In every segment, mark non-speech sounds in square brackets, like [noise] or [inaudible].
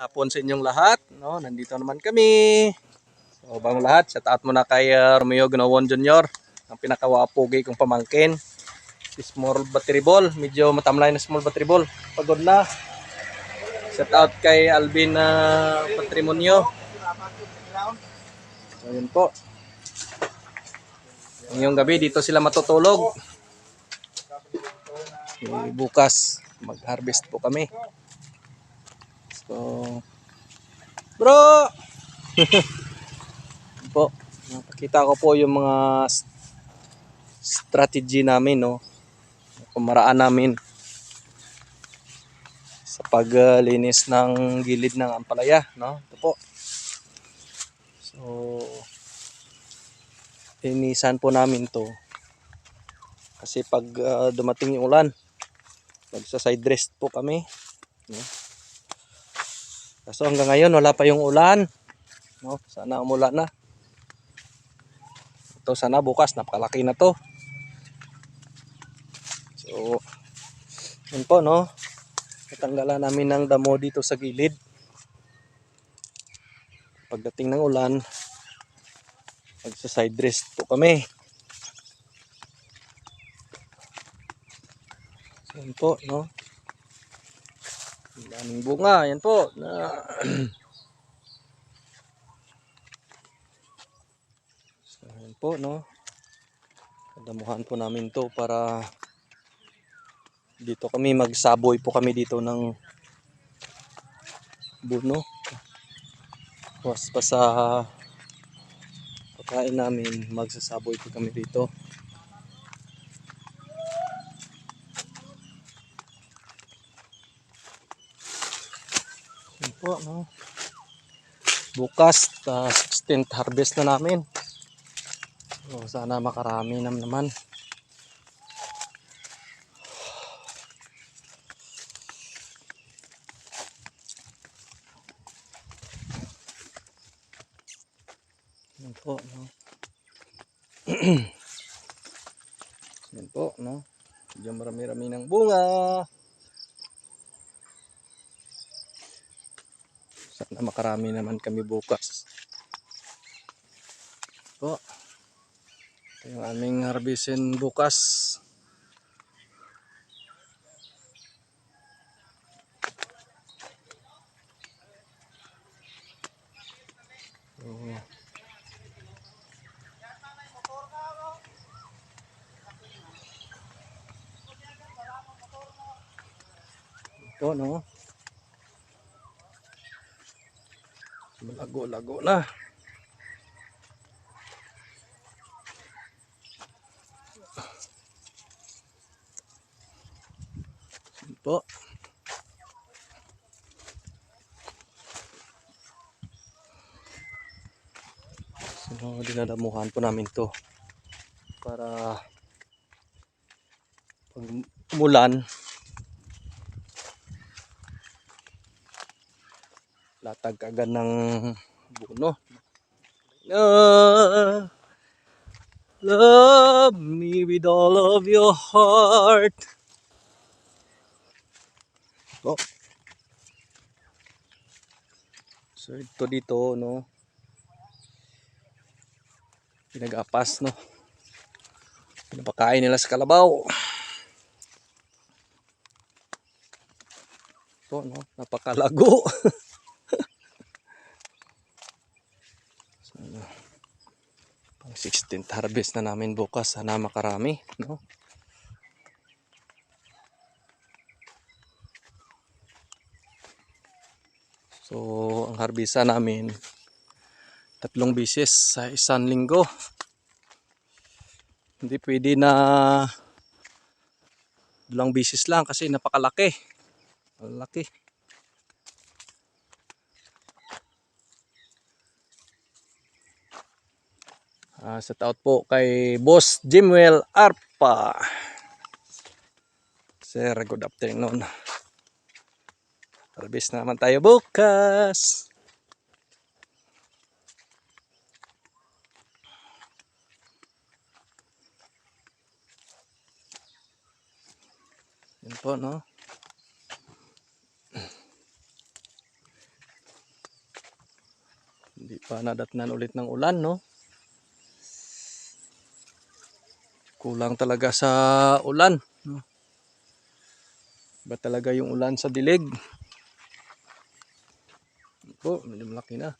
Hapon sa inyong lahat, no? Nandito naman kami. So, bang lahat, shout out muna kay uh, Romeo Gunawon Jr., ang pinakawapogi kong pamangkin. Si Small Battery Ball, medyo matamlay na Small Battery Ball. Pagod na. Shout out kay Alvin uh, Patrimonio. So, yun po. Ngayong gabi, dito sila matutulog. Eh, bukas, mag-harvest po kami. So, bro! [laughs] po, napakita ko po yung mga strategy namin, no? Kumaraan namin sa paglinis ng gilid ng ampalaya, no? Ito po. So, linisan po namin to. Kasi pag ah, dumating yung ulan, magsa side rest po kami. No? Kaso hanggang ngayon wala pa yung ulan. No? Sana umulan na. Ito sana bukas napakalaki na to. So yun po no. Natanggalan namin ng damo dito sa gilid. Pagdating ng ulan, magsa side rest po kami. So, yun po no. Daming bunga, yan po. Na, [clears throat] so, yan po, no. Kadamuhan po namin to para dito kami magsaboy po kami dito ng buno. Tapos pa sa pagkain namin, magsasaboy po kami dito. Yan po, no. Bukas, uh, 16th harvest na namin. So, sana makarami nam naman. Yan po, no. [clears throat] Yan po, no. Diyan marami-rami ng bunga. Sana makarami naman kami bukas. Po. Ito yung aming harvestin bukas. So, ito no. Malago-lago na. Yan po. So, dinadamuhan po namin to para pag umulan latag agad ng buno. Ah, love me with all of your heart. Oh. So ito dito no. Pinag-apas no. Pinapakain nila sa kalabaw. Ito no, napakalago. [laughs] Sana pang 16th harvest na namin bukas sana makarami no? So ang harbisa namin tatlong bisis sa isang linggo. Hindi pwede na dalawang bisis lang kasi napakalaki. Ang Ah, shout out po kay Boss Jimwell Arpa. Sir, good afternoon. Na naman tayo bukas. Yan po, no? Hindi pa nadatnan ulit ng ulan, no? Kulang talaga sa ulan. No? Ba talaga yung ulan sa dilig? Po, medyo malaki na.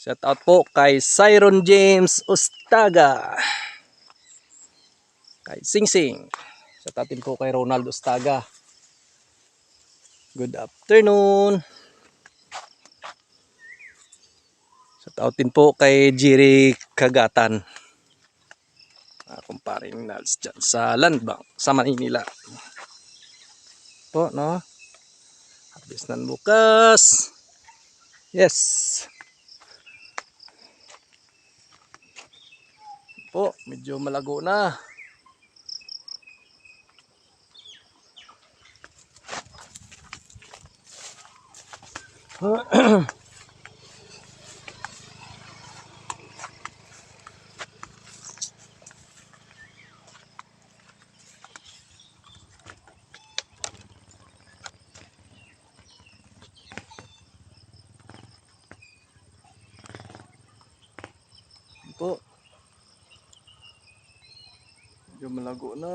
Shout out po kay Cyron James Ustaga. Kay Sing Sing. Shout out din po kay Ronald Ustaga. Good afternoon. Shout out din po kay Jiri Kagatan. Ah, kumparing Nals dyan sa Land Bank sa Manila. Po, no? Harvest na bukas. Yes. Po, medyo malago na. Po. Medyo malago na.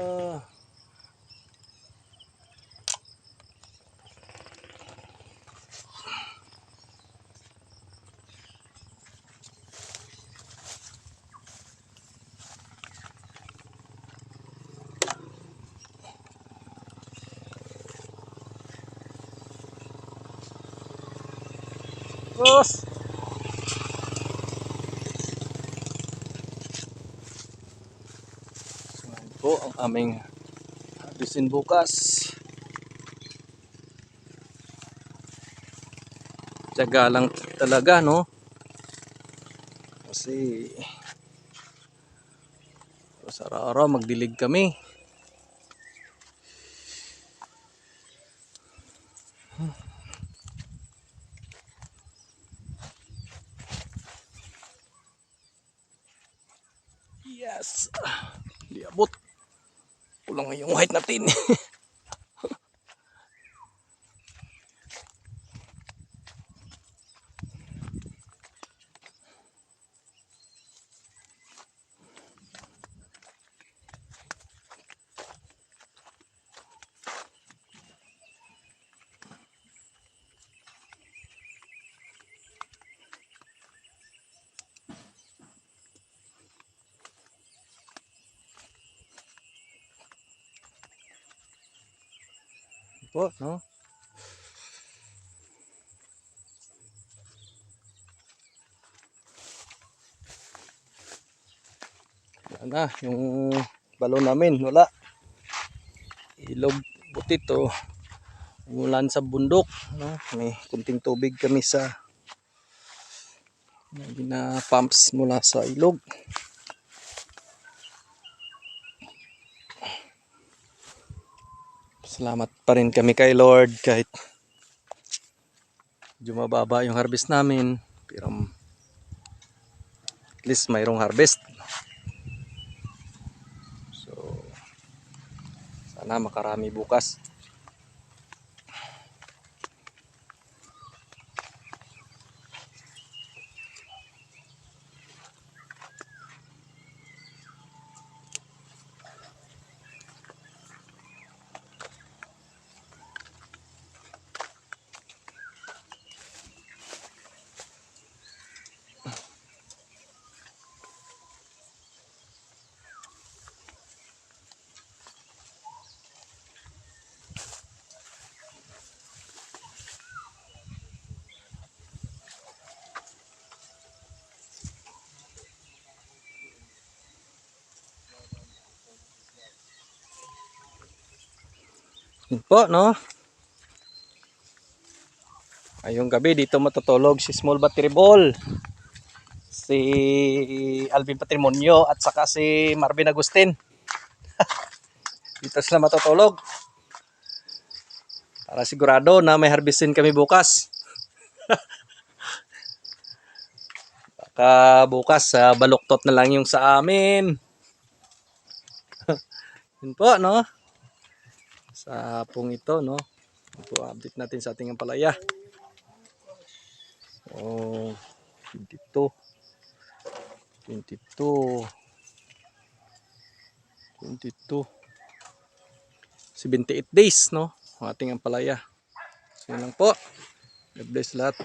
Boss! Ayan po ang aming harvestin bukas. Tiyaga lang talaga, no? Kasi sa araw-araw magdilig kami. Yes! Di abot. Kulang yung white natin. [laughs] po, no? Wala na, yung balon namin, wala. Ilog butit to. Umulan sa bundok, no? May kunting tubig kami sa na gina-pumps mula sa ilog. Salamat pa rin kami kay Lord kahit medyo mababa yung harvest namin. Pero at least mayroong harvest. So, sana makarami bukas. Yun po, no? Ngayong gabi dito matutulog si Small Battery Ball. Si Alvin Patrimonio at saka si Marvin Agustin. [laughs] dito sila matutulog. Para sigurado na may harvestin kami bukas. [laughs] Baka bukas sa baluktot na lang yung sa amin. [laughs] Yun po, no? Sa hapong ito, no? Ito, update natin sa ating palaya. Oh, 22. 22. 22. 78 days, no? Ang ating ampalaya. So, lang po. God bless lahat.